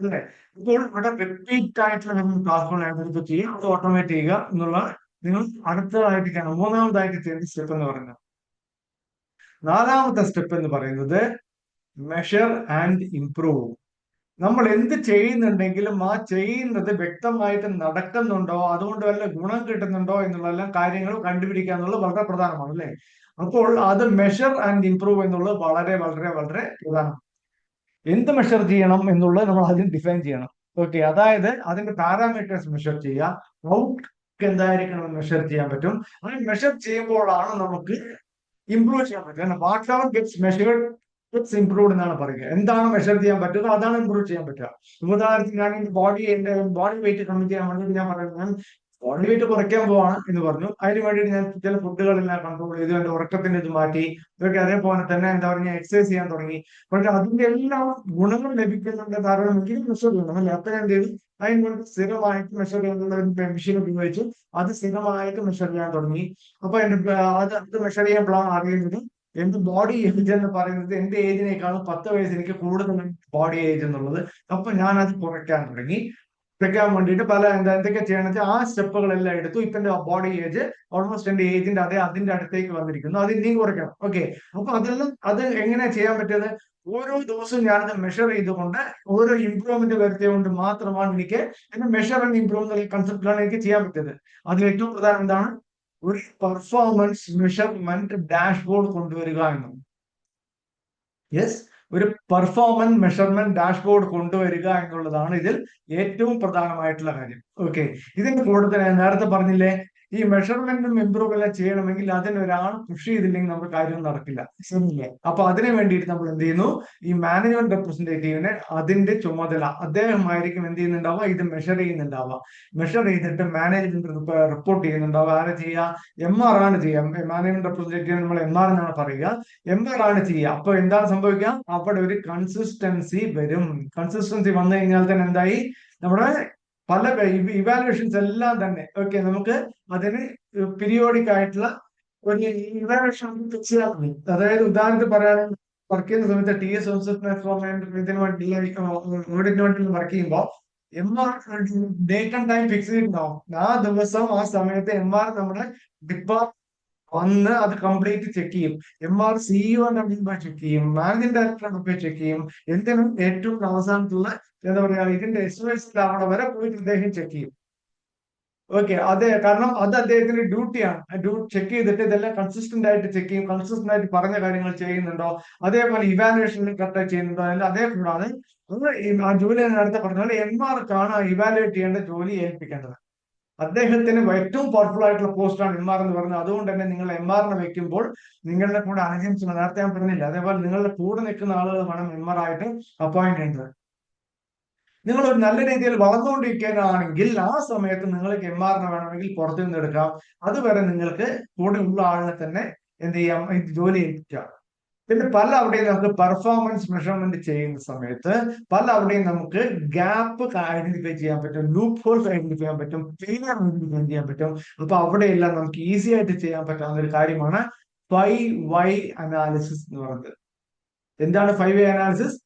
അല്ലേ ഇപ്പോൾ ഇവിടെ റിപ്പീറ്റ് ആയിട്ടുള്ള ടാസ്കുകൾ ഏതെങ്കിലും ചെയ്യുക അത് ഓട്ടോമേറ്റ് ചെയ്യുക എന്നുള്ള നിങ്ങൾ അടുത്തതായിട്ട് മൂന്നാമതായിട്ട് ചെയ്യുന്ന സ്റ്റെപ്പ് എന്ന് പറയുന്നത്. നാലാമത്തെ സ്റ്റെപ്പ് എന്ന് പറയുന്നത് മെഷർ ആൻഡ് ഇംപ്രൂവ് നമ്മൾ എന്ത് ചെയ്യുന്നുണ്ടെങ്കിലും ആ ചെയ്യുന്നത് വ്യക്തമായിട്ട് നടക്കുന്നുണ്ടോ? അതുകൊണ്ട് വല്ല ഗുണം കിട്ടുന്നുണ്ടോ എന്നുള്ള കാര്യങ്ങൾ കണ്ടുപിടിക്കുക എന്നുള്ളത് വളരെ പ്രധാനമാണ് അല്ലേ? അപ്പോൾ അത് മെഷർ ആൻഡ് ഇംപ്രൂവ് എന്നുള്ളത് വളരെ വളരെ വളരെ പ്രധാനമാണ്. എന്ത് മെഷർ ചെയ്യണം എന്നുള്ളത് നമ്മൾ ആദ്യം ഡിഫൈൻ ചെയ്യണം. ഓക്കെ അതായത് അതിന്റെ പാരാമീറ്റേഴ്സ് മെഷർ ചെയ്യുക. ഔട്ട് എന്തായിരിക്കണം മെഷർ ചെയ്യാൻ പറ്റും. അങ്ങനെ മെഷർ ചെയ്യുമ്പോഴാണ് നമുക്ക് ഇംപ്രൂവ് ചെയ്യാൻ പറ്റും. Whatever gets measured gets improved എന്നാണ് പറയുക. എന്താണ് മെഷർ ചെയ്യാൻ പറ്റുന്നത് അതാണ് ഇംപ്രൂവ് ചെയ്യാൻ പറ്റുക. ഉദാഹരണത്തിന് ഞാൻ ബോഡി എന്റെ ബോഡി വെയിറ്റ് കമ്മി ചെയ്യാൻ വേണ്ടി ഞാൻ പറയുന്നത് ബോഡി വെയിറ്റ് കുറയ്ക്കാൻ പോവാണ് എന്ന് പറഞ്ഞു. അതിന് വേണ്ടിയിട്ട് ഞാൻ ചില ഫുഡുകളെല്ലാം കൺട്രോൾ ചെയ്തു. എന്റെ ഉറക്കത്തിന്റെ ഇത് മാറ്റി. ഇതൊക്കെ അതേപോലെ തന്നെ എന്താ പറയുക എക്സസൈസ് ചെയ്യാൻ തുടങ്ങി. പക്ഷെ അതിന്റെ എല്ലാം ഗുണങ്ങൾ ലഭിക്കുന്നുണ്ട് കാരണം എങ്കിലും മെഷർ ചെയ്യണം അല്ലെ? അപ്പൊ എന്ത് ചെയ്തു? അതിന് വേണ്ടി സ്ഥിരമായിട്ട് മെഷർ ചെയ്യാനുള്ള ഒരു മെഷീൻ ഉപയോഗിച്ച് അത് സ്ഥിരമായിട്ട് മെഷർ ചെയ്യാൻ തുടങ്ങി. അപ്പൊ എന്റെ അത് അത് മെഷർ ചെയ്യാൻ പ്ലാൻ അറിയുന്നത് എന്ത് ബോഡി ഏജ് എന്ന് പറയുന്നത് എന്റെ ഏജിനേക്കാളും പത്ത് വയസ്സ് എനിക്ക് കൂടുതൽ ബോഡി ഏജ് എന്നുള്ളത്. അപ്പൊ ഞാൻ അത് കുറയ്ക്കാൻ തുടങ്ങി. കുറയ്ക്കാൻ വേണ്ടിയിട്ട് പല എന്താ എന്തൊക്കെ ചെയ്യണം വെച്ചാൽ ആ സ്റ്റെപ്പുകളെല്ലാം എടുത്തു. ഇപ്പൊ എന്റെ ബോഡി ഏജ് ഓൾമോസ്റ്റ് എന്റെ ഏജിന്റെ അതേ അതിന്റെ അടുത്തേക്ക് വന്നിരിക്കുന്നു. അത് ഇനിയും കുറയ്ക്കണം. ഓക്കെ അപ്പൊ അതെല്ലാം അത് എങ്ങനെയാ ചെയ്യാൻ പറ്റിയത്? ഓരോ ദിവസവും ഞാനത് മെഷർ ചെയ്തുകൊണ്ട് ഓരോ ഇമ്പ്രൂവ്മെന്റ് വരുത്തിയതുകൊണ്ട് മാത്രമാണ് എനിക്ക് എന്റെ മെഷർ ആൻഡ് ഇമ്പ്രൂവ് എന്നുള്ള കൺസെപ്റ്റിലാണ് എനിക്ക് ചെയ്യാൻ പറ്റിയത്. അതിൽ ഏറ്റവും പ്രധാനം എന്താണ്? ഒരു പെർഫോമൻസ് മെഷർമെന്റ് ഡാഷ്ബോർഡ് കൊണ്ടുവരിക എന്നും യെസ് ഒരു പെർഫോമൻസ് മെഷർമെന്റ് ഡാഷ്ബോർഡ് കൊണ്ടുവരിക എന്നുള്ളതാണ് ഇതിൽ ഏറ്റവും പ്രധാനമായിട്ടുള്ള കാര്യം. ഓക്കെ ഇതിന് കൂടെ തന്നെ നേരത്തെ പറഞ്ഞില്ലേ? ഈ മെഷർമെന്റും ഇമ്പ്രൂവ് എല്ലാം ചെയ്യണമെങ്കിൽ അതിനൊരാൾ കൃഷി പുഷ് ചെയ്തില്ലെങ്കിൽ നമ്മുടെ കാര്യം നടക്കില്ല. അപ്പൊ അതിനു വേണ്ടിയിട്ട് നമ്മൾ എന്ത് ചെയ്യുന്നു? ഈ മാനേജ്മെന്റ് റെപ്രസെന്റേറ്റീവിനെ അതിന്റെ ചുമതല അദ്ദേഹമായിരിക്കും എന്ത് ചെയ്യുന്നുണ്ടാവുക? ഇത് മെഷർ ചെയ്യുന്നുണ്ടാവുക. മെഷർ ചെയ്തിട്ട് മാനേജ്മെന്റ് റിപ്പോർട്ട് ചെയ്യുന്നുണ്ടാവുക. ആരെ ചെയ്യുക? എം ആർ ആണ് ചെയ്യുക. മാനേജ്മെന്റ് റെപ്രസെന്റേറ്റീവ് നമ്മൾ എം ആർ എന്നാണ് പറയുക. എം ആർ ആണ് ചെയ്യുക. അപ്പൊ എന്താണ് സംഭവിക്കുക? അവിടെ ഒരു കൺസിസ്റ്റൻസി വരും. കൺസിസ്റ്റൻസി വന്നു കഴിഞ്ഞാൽ തന്നെ എന്തായി? നമ്മുടെ പല ഇവാലുവേഷൻസ് എല്ലാം തന്നെ. ഓക്കെ നമുക്ക് അതിന് പീരിയോഡിക് ആയിട്ടുള്ള ഒരു ഇവാലുവേഷൻ ചെയ്യാൻ മതി അതായത് ഉദാഹരണത്തിന് പറയുകയാണെങ്കിൽ വർക്ക് ചെയ്യുന്ന സമയത്ത് ടി എസ് ഇതിന് വേണ്ടി ഓഡിറ്റിന് വേണ്ടി വർക്ക് ചെയ്യുമ്പോൾ M R date and time fix ചെയ്തിട്ടുണ്ടാവും. ആ ദിവസം ആ സമയത്ത് എം ആർ നമ്മുടെ ഡിപ്പാർട്ട്മെന്റ് വന്ന് അത് കംപ്ലീറ്റ് ചെക്ക് ചെയ്യും. എം ആർ സിഇഒ ചെക്ക് ചെയ്യും. മാനേജിംഗ് ഡയറക്ടർ ചെക്ക് ചെയ്യും. എന്തിനും ഏറ്റവും അവസാനത്തുള്ള എന്താ പറയാ ഇതിന്റെ എക്സ്പേഴ്സിൽ അവിടെ വരെ പോയിട്ട് അദ്ദേഹം ചെക്ക് ചെയ്യും. ഓക്കെ അതെ കാരണം അത് അദ്ദേഹത്തിന്റെ ഡ്യൂട്ടിയാണ് ഡ്യൂട്ടി ചെക്ക് ചെയ്തിട്ട് ഇതെല്ലാം കൺസിസ്റ്റന്റ് ആയിട്ട് ചെക്ക് ചെയ്യും. കൺസിസ്റ്റന്റ് ആയിട്ട് പറഞ്ഞ കാര്യങ്ങൾ ചെയ്യുന്നുണ്ടോ? അതേപോലെ ഇവാലുവേഷനിൽ കറക്റ്റ് ചെയ്യുന്നുണ്ടോ? അല്ല അതേ കൂടാതെ ആ ജോലി പോലെ എം ആർക്കാണ് ഇവാലുവേറ്റ് ചെയ്യേണ്ട ജോലി ഏൽപ്പിക്കേണ്ടത്. അദ്ദേഹത്തിന് ഏറ്റവും പവർഫുൾ ആയിട്ടുള്ള പോസ്റ്റാണ് എം ആർ എന്ന് പറഞ്ഞത് അതുകൊണ്ട് തന്നെ നിങ്ങൾ എം ആറിനെ വെക്കുമ്പോൾ നിങ്ങളുടെ കൂടെ അനജൻസ് നേരത്തെ ഞാൻ പറഞ്ഞില്ല അതേപോലെ നിങ്ങളുടെ കൂടെ നിൽക്കുന്ന ആളുകൾ വേണം എം ആർ ആയിട്ട് അപ്പോയിന്റ് ചെയ്യേണ്ടത്. നിങ്ങൾ ഒരു നല്ല രീതിയിൽ വളർന്നുകൊണ്ടിരിക്കാനാണെങ്കിൽ ആ സമയത്ത് നിങ്ങൾക്ക് എം ആറിനെ വേണമെങ്കിൽ പുറത്തു നിന്ന് എടുക്കാം. അതുവരെ നിങ്ങൾക്ക് കൂടെ ഉള്ള ആളിനെ തന്നെ എന്ത് ചെയ്യാം? ജോലി ഏൽപ്പിക്കാം. പിന്നെ പല അവിടെയും നമുക്ക് പെർഫോമൻസ് മെഷർമെന്റ് ചെയ്യുന്ന സമയത്ത് പല അവിടെയും നമുക്ക് ഗ്യാപ്പ് ഐഡന്റിഫൈ ചെയ്യാൻ പറ്റും ലൂപ്പ് ഹോൾസ് ഐഡന്റിഫൈ ചെയ്യാൻ പറ്റും ഫെയിലർ ഐഡന്റിഫൈ ചെയ്യാൻ പറ്റും. അപ്പൊ അവിടെയെല്ലാം നമുക്ക് ഈസി ആയിട്ട് ചെയ്യാൻ പറ്റാവുന്ന ഒരു കാര്യമാണ് ഫൈവ് വൈ അനാലിസിസ് എന്ന് പറയുന്നത്. എന്താണ് five why analysis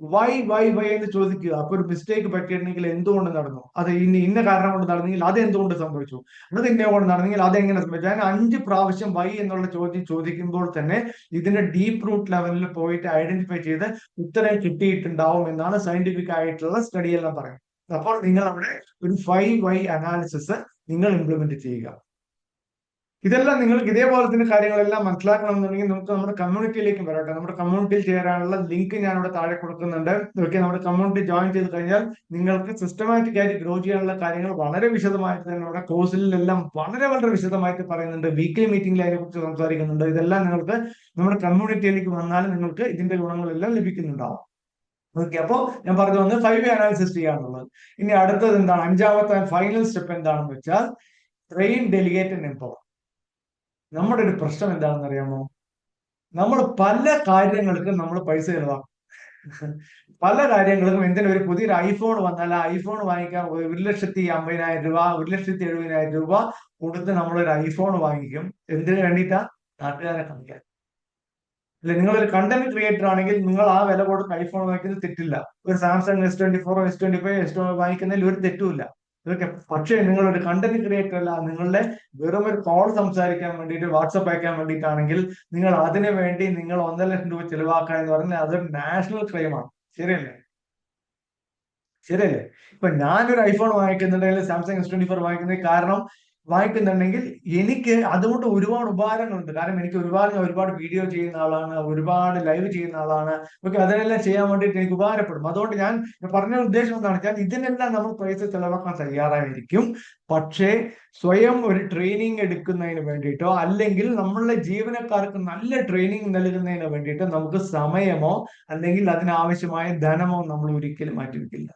why why why എന്ന് ചോദിക്കുക. അപ്പൊ ഒരു മിസ്റ്റേക്ക് പറ്റിയിട്ടുണ്ടെങ്കിൽ എന്തുകൊണ്ട് നടന്നു? അത് ഇനി ഇന്ന കാരണം കൊണ്ട് നടന്നെങ്കിൽ അത് എന്തുകൊണ്ട് സംഭവിച്ചു? അത് ഇന്ന കൊണ്ട് നടന്നെങ്കിൽ അത് എങ്ങനെ സംഭവിച്ചു? അങ്ങനെ അഞ്ച് പ്രാവശ്യം വൈ എന്നുള്ള ചോദ്യം ചോദിക്കുമ്പോൾ തന്നെ ഇതിന്റെ ഡീപ് റൂട്ട് ലെവലിൽ പോയിട്ട് ഐഡന്റിഫൈ ചെയ്ത് ഉത്തരം കിട്ടിയിട്ടുണ്ടാവും എന്നാണ് സയന്റിഫിക് ആയിട്ടുള്ള സ്റ്റഡി എല്ലാം പറയുന്നത്. അപ്പോൾ നിങ്ങൾ അവിടെ ഒരു ഫൈവ് വൈ അനാലിസിസ് നിങ്ങൾ ഇംപ്ലിമെന്റ് ചെയ്യുക. ഇതെല്ലാം നിങ്ങൾക്ക് ഇതേപോലെ തന്നെ കാര്യങ്ങളെല്ലാം മനസ്സിലാക്കണം എന്നുണ്ടെങ്കിൽ നമുക്ക് നമ്മുടെ കമ്മ്യൂണിറ്റിയിലേക്ക് വരട്ടെ നമ്മുടെ കമ്മ്യൂണിറ്റിയിൽ ചേരാനുള്ള ലിങ്ക് ഞാൻ ഇവിടെ താഴെ കൊടുക്കുന്നുണ്ട്. ഓക്കെ നമ്മുടെ കമ്മ്യൂണിറ്റി ജോയിൻ ചെയ്ത് കഴിഞ്ഞാൽ നിങ്ങൾക്ക് സിസ്റ്റമാറ്റിക് ആയിട്ട് ഗ്രോ ചെയ്യാനുള്ള കാര്യങ്ങൾ വളരെ വിശദമായിട്ട് തന്നെ നമ്മുടെ കോഴ്സിലെല്ലാം വളരെ വളരെ വിശദമായിട്ട് പറയുന്നുണ്ട്. വീക്ക്ലി മീറ്റിംഗിൽ അതിനെക്കുറിച്ച് സംസാരിക്കുന്നുണ്ട്. ഇതെല്ലാം നിങ്ങൾക്ക് നമ്മുടെ കമ്മ്യൂണിറ്റിയിലേക്ക് വന്നാൽ നിങ്ങൾക്ക് ഇതിന്റെ ഗുണങ്ങളെല്ലാം ലഭിക്കുന്നുണ്ടാവും. ഓക്കെ അപ്പോൾ ഞാൻ പറഞ്ഞു വന്ന് ഫൈവ് അനാലിസിസ് ചെയ്യാന്നുള്ളത് ഇനി അടുത്തത് എന്താണ്? അഞ്ചാമത്തെ ഫൈനൽ സ്റ്റെപ്പ് എന്താണെന്ന് വെച്ചാൽ ട്രെയിൻ ഡെലിഗേറ്റ് ആൻഡ് എംപവർ നമ്മുടെ ഒരു പ്രശ്നം എന്താണെന്ന് അറിയാമോ നമ്മൾ പല കാര്യങ്ങൾക്കും നമ്മൾ പൈസ ചെലവാക്കും. പല കാര്യങ്ങൾക്കും എന്തിനും ഒരു പുതിയൊരു ഐഫോൺ വന്നാൽ ആ ഐഫോൺ വാങ്ങിക്കാൻ ഒരു ലക്ഷത്തി അമ്പതിനായിരം രൂപ ഒരു ലക്ഷത്തി എഴുപതിനായിരം രൂപ കൊടുത്ത് നമ്മളൊരു ഐഫോൺ വാങ്ങിക്കും. എന്തിനു വേണ്ടിയിട്ടാ? നാട്ടുകാരെ കാണിക്കാൻ. അല്ലെ നിങ്ങളൊരു കണ്ടന്റ് ക്രിയേറ്റർ ആണെങ്കിൽ നിങ്ങൾ ആ വില കൊടുത്ത് ഐഫോൺ വാങ്ങിക്കുന്നത് തെറ്റില്ല. ഒരു Samsung S twenty four S twenty five S വാങ്ങിക്കുന്നതിൽ ഒരു തെറ്റുമില്ല ഇതൊക്കെ പക്ഷേ നിങ്ങളൊരു കണ്ടന്റ് ക്രിയേറ്റർ അല്ല നിങ്ങളുടെ വെറും ഒരു കോൾ സംസാരിക്കാൻ വേണ്ടിയിട്ട് വാട്സപ്പ് അയക്കാൻ വേണ്ടിയിട്ടാണെങ്കിൽ നിങ്ങൾ അതിനു വേണ്ടി നിങ്ങൾ ഒന്നര ലക്ഷം രൂപ ചെലവാക്കുക എന്ന് പറഞ്ഞാൽ അതൊരു നാഷണൽ ക്ലെയിമാണ് ശരിയല്ലേ? ശരിയല്ലേ? ഇപ്പൊ ഞാനൊരു ഐഫോൺ വാങ്ങിക്കുന്നുണ്ടെങ്കിൽ സാംസങ് എസ് ട്വന്റി ഫോർ വാങ്ങിക്കുന്നത് കാരണം വായിക്കുന്നുണ്ടെങ്കിൽ എനിക്ക് അതുകൊണ്ട് ഒരുപാട് ഉപകാരങ്ങളുണ്ട്. കാരണം എനിക്ക് ഒരുപാട് ഞാൻ ഒരുപാട് വീഡിയോ ചെയ്യുന്ന ആളാണ് ഒരുപാട് ലൈവ് ചെയ്യുന്ന ആളാണ്. ഓക്കെ അതിനെല്ലാം ചെയ്യാൻ വേണ്ടിയിട്ട് എനിക്ക് ഉപകാരപ്പെടും. അതുകൊണ്ട് ഞാൻ പറഞ്ഞ ഉദ്ദേശം എന്താണ്? ഞാൻ ഇതിനെല്ലാം നമ്മൾ പൈസ ചെലവാക്കാൻ തയ്യാറായിരിക്കും. പക്ഷേ സ്വയം ഒരു ട്രെയിനിങ് എടുക്കുന്നതിന് വേണ്ടിയിട്ടോ അല്ലെങ്കിൽ നമ്മളുടെ ജീവനക്കാർക്ക് നല്ല ട്രെയിനിങ് നൽകുന്നതിന് വേണ്ടിയിട്ടോ നമുക്ക് സമയമോ അല്ലെങ്കിൽ അതിനാവശ്യമായ ധനമോ നമ്മൾ ഒരിക്കലും മാറ്റിവെക്കില്ല.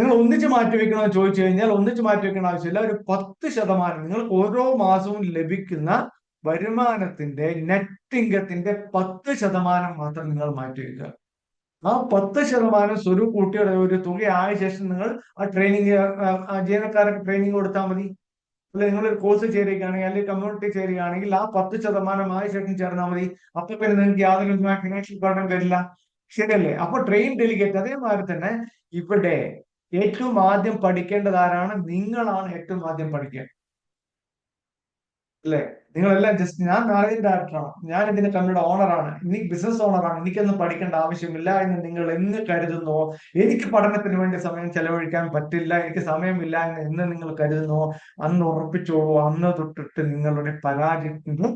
നിങ്ങൾ ഒന്നിച്ച് മാറ്റി വെക്കണമെന്ന് ചോദിച്ചു കഴിഞ്ഞാൽ ഒന്നിച്ച് മാറ്റി വെക്കേണ്ട ആവശ്യമില്ല. ഒരു പത്ത് ശതമാനം നിങ്ങൾ ഓരോ മാസവും ലഭിക്കുന്ന വരുമാനത്തിന്റെ നെറ്റ് ഇൻകത്തിന്റെ പത്ത് ശതമാനം മാത്രം നിങ്ങൾ മാറ്റി വെക്കുക. ആ പത്ത് ശതമാനം സ്വരൂ കൂട്ടിയുടെ ഒരു തുകയായ ശേഷം നിങ്ങൾ ആ ട്രെയിനിങ് ജീവനക്കാർക്ക് ട്രെയിനിങ് കൊടുത്താൽ മതി. അല്ലെ നിങ്ങൾ ഒരു കോഴ്സ് ചേരുകയാണെങ്കിൽ അല്ലെങ്കിൽ കമ്മ്യൂണിറ്റി ചേരുകയാണെങ്കിൽ ആ പത്ത് ശതമാനം ആയ ശേഷം ചേർന്നാൽ മതി. അപ്പൊ പിന്നെ നിങ്ങൾക്ക് യാതൊരു ഫിനാൻഷ്യൽ ബർഡൻ വരില്ല. ശരിയല്ലേ? അപ്പൊ ട്രെയിൻ ഡെലിഗേറ്റ് അതേമാതിരി തന്നെ ഇവിടെ ഏറ്റവും ആദ്യം പഠിക്കേണ്ടത് ആരാണ്? നിങ്ങളാണ് ഏറ്റവും ആദ്യം പഠിക്കേണ്ടത് അല്ലെ? നിങ്ങളെല്ലാം ജസ്റ്റ് ഞാൻ മാനേജിംഗ് ഡയറക്ടറാണ് ഞാൻ ഇതിന്റെ കമ്പനിയുടെ ഓണറാണ് എനിക്ക് ബിസിനസ് ഓണറാണ് എനിക്കൊന്നും പഠിക്കേണ്ട ആവശ്യമില്ല എന്ന് നിങ്ങൾ എന്ന് കരുതുന്നോ? എനിക്ക് പഠനത്തിന് വേണ്ടി സമയം ചെലവഴിക്കാൻ പറ്റില്ല. എനിക്ക് സമയമില്ല എന്ന് എന്ന് നിങ്ങൾ കരുതുന്നോ? അന്ന് ഉറപ്പിച്ചോളൂ അന്ന് തൊട്ടിട്ട് നിങ്ങളുടെ പരാജയത്തിന്റെ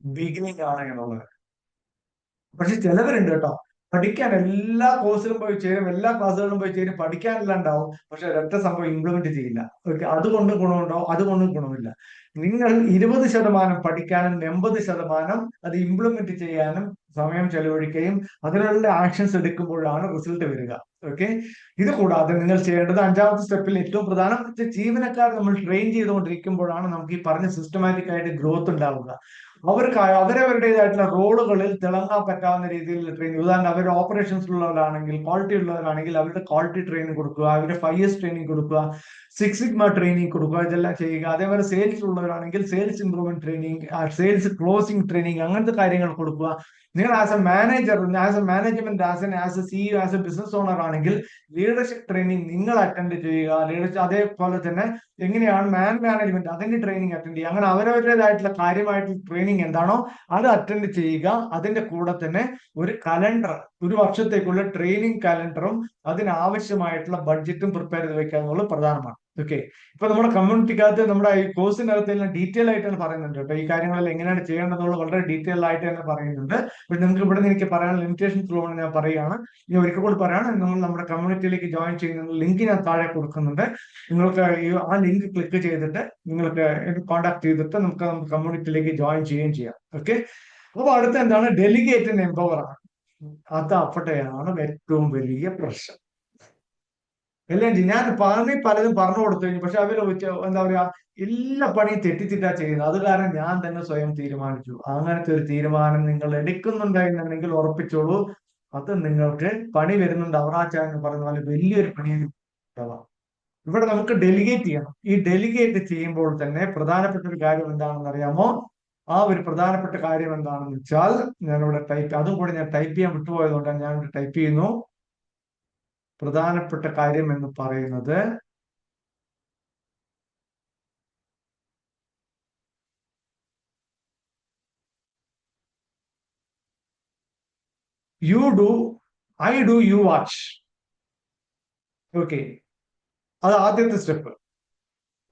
ബിഗിനിങ് ആണ് എന്നുള്ളത്. പക്ഷെ ചിലവരുണ്ട് കേട്ടോ. പഠിക്കാൻ എല്ലാ കോഴ്സിലും പോയി ചേരും എല്ലാ ക്ലാസ്സുകളിലും പോയി ചേരും പഠിക്കാനെല്ലാം ഉണ്ടാവും. പക്ഷെ ഒരൊറ്റ സംഭവം ഇംപ്ലിമെന്റ് ചെയ്യില്ല. ഓക്കെ അതുകൊണ്ട് ഗുണമുണ്ടാവും അതുകൊണ്ടും ഗുണമില്ല. നിങ്ങൾ ഇരുപത് ശതമാനം പഠിക്കാനും എൺപത് ശതമാനം അത് ഇംപ്ലിമെന്റ് ചെയ്യാനും സമയം ചെലവഴിക്കുകയും അതിനുള്ള ആക്ഷൻസ് എടുക്കുമ്പോഴാണ് റിസൾട്ട് വരിക. ഓക്കെ ഇത് കൂടാതെ നിങ്ങൾ ചെയ്യേണ്ടത് അഞ്ചാമത്തെ സ്റ്റെപ്പിൽ ഏറ്റവും പ്രധാനപ്പെട്ട ജീവനക്കാർ നമ്മൾ ട്രെയിൻ ചെയ്തുകൊണ്ടിരിക്കുമ്പോഴാണ് നമുക്ക് ഈ പറഞ്ഞ സിസ്റ്റമാറ്റിക് ആയിട്ട് ഗ്രോത്ത് ഉണ്ടാവുക. അവർക്ക് അവരവരുടേതായിട്ടുള്ള റോളുകളിൽ തിളങ്ങാൻ പറ്റാവുന്ന രീതിയിൽ ട്രെയിനിങ് ഉദാഹരണം അവർ ഓപ്പറേഷൻസിലുള്ളവരാണെങ്കിൽ ക്വാളിറ്റി ഉള്ളവരാണെങ്കിൽ അവരുടെ ക്വാളിറ്റി ട്രെയിനിങ് കൊടുക്കുക അവരുടെ ഫൈവ് ഇയേഴ്സ് ട്രെയിനിങ് കൊടുക്കുക സിക്സ് സിഗ്മ ട്രെയിനിങ് കൊടുക്കുക ഇതെല്ലാം ചെയ്യുക. അതേപോലെ സെയിൽസ് ഉള്ളവരാണെങ്കിൽ sales improvement training sales closing training അങ്ങനത്തെ കാര്യങ്ങൾ കൊടുക്കുക. നിങ്ങൾ as a manager as a management as an as a CEO as a business owner ആണെങ്കിൽ ലീഡർഷിപ്പ് ട്രെയിനിങ് നിങ്ങൾ അറ്റൻഡ് ചെയ്യുക. ലീഡർഷിപ്പ് അതേപോലെ തന്നെ എങ്ങനെയാണ് മാൻ മാനേജ്മെന്റ് അതിന്റെ ട്രെയിനിങ് അറ്റൻഡ് ചെയ്യുക. അങ്ങനെ അവരവരുടേതായിട്ടുള്ള കാര്യമായിട്ടുള്ള ട്രെയിനിങ് എന്താണോ അത് അറ്റൻഡ് ചെയ്യുക. അതിന്റെ കൂടെ തന്നെ ഒരു കലണ്ടർ ഒരു വർഷത്തേക്കുള്ള ട്രെയിനിങ് കാലണ്ടറും അതിനാവശ്യമായിട്ടുള്ള ബഡ്ജറ്റും പ്രിപ്പയർ ചെയ്ത് വെക്കുക എന്നുള്ളത് പ്രധാനമാണ്. ഓക്കെ ഇപ്പൊ നമ്മുടെ കമ്മ്യൂണിറ്റിക്കകത്ത് നമ്മുടെ ഈ കോഴ്സിനകത്ത് എല്ലാം ഡീറ്റെയിൽ ആയിട്ട് തന്നെ പറയുന്നുണ്ട് കേട്ടോ. ഈ കാര്യങ്ങളെല്ലാം എങ്ങനെയാണ് ചെയ്യേണ്ടതെന്നുള്ളത് വളരെ ഡീറ്റെയിൽ ആയിട്ട് തന്നെ പറയുന്നുണ്ട്. പക്ഷെ നിങ്ങൾക്ക് ഇവിടെ നിന്ന് എനിക്ക് പറയാൻ ത്രൂ ആണ് ഞാൻ പറയുകയാണ്. ഇനി ഒരിക്കൽ കൂടി പറയാണ് നിങ്ങൾ നമ്മുടെ കമ്മ്യൂണിറ്റിയിലേക്ക് ജോയിൻ ചെയ്യുന്ന ലിങ്ക് ഞാൻ താഴെ കൊടുക്കുന്നുണ്ട്. നിങ്ങൾക്ക് ആ ലിങ്ക് ക്ലിക്ക് ചെയ്തിട്ട് നിങ്ങൾക്ക് കോൺടാക്ട് ചെയ്തിട്ട് നമുക്ക് കമ്മ്യൂണിറ്റിയിലേക്ക് ജോയിൻ ചെയ്യുകയും ചെയ്യാം. ഓക്കെ അപ്പോൾ അടുത്ത എന്താണ്? ഡെലിഗേറ്റ് എംപവർ ആണ്. അത് അവിടെയാണ് ഏറ്റവും വലിയ പ്രശ്നം. അല്ലെങ്കിൽ ഞാൻ പറഞ്ഞ് പലതും പറഞ്ഞു കൊടുത്തു കഴിഞ്ഞു. പക്ഷെ അവർ എന്താ പറയാ എല്ലാ പണിയും തെറ്റിച്ചിട്ടാ ചെയ്യുന്നത്. അത് കാരണം ഞാൻ തന്നെ സ്വയം തീരുമാനിച്ചു. അങ്ങനത്തെ ഒരു തീരുമാനം നിങ്ങൾ എടുക്കുന്നുണ്ടായിരുന്നുണ്ടെങ്കിൽ ഉറപ്പിച്ചോളൂ. അത് നിങ്ങൾക്ക് പണി വരുന്നുണ്ട്. അവറാച്ച എന്ന് പറഞ്ഞ പോലെ വലിയൊരു പണി ഇവിടെ നമുക്ക് ഡെലിഗേറ്റ് ചെയ്യണം. ഈ ഡെലിഗേറ്റ് ചെയ്യുമ്പോൾ തന്നെ പ്രധാനപ്പെട്ട ഒരു കാര്യം എന്താണെന്ന് അറിയാമോ? ആ ഒരു പ്രധാനപ്പെട്ട കാര്യം എന്താണെന്ന് വെച്ചാൽ ഞാനിവിടെ ടൈപ്പ് അതും കൂടി ഞാൻ ടൈപ്പ് ചെയ്യാൻ വിട്ടുപോയതുകൊണ്ടാണ് ഞാൻ ഇവിടെ ടൈപ്പ് ചെയ്യുന്നു. പ്രധാനപ്പെട്ട കാര്യം എന്ന് പറയുന്നത് you do I do you watch okay അത് ആദ്യത്തെ സ്റ്റെപ്പ്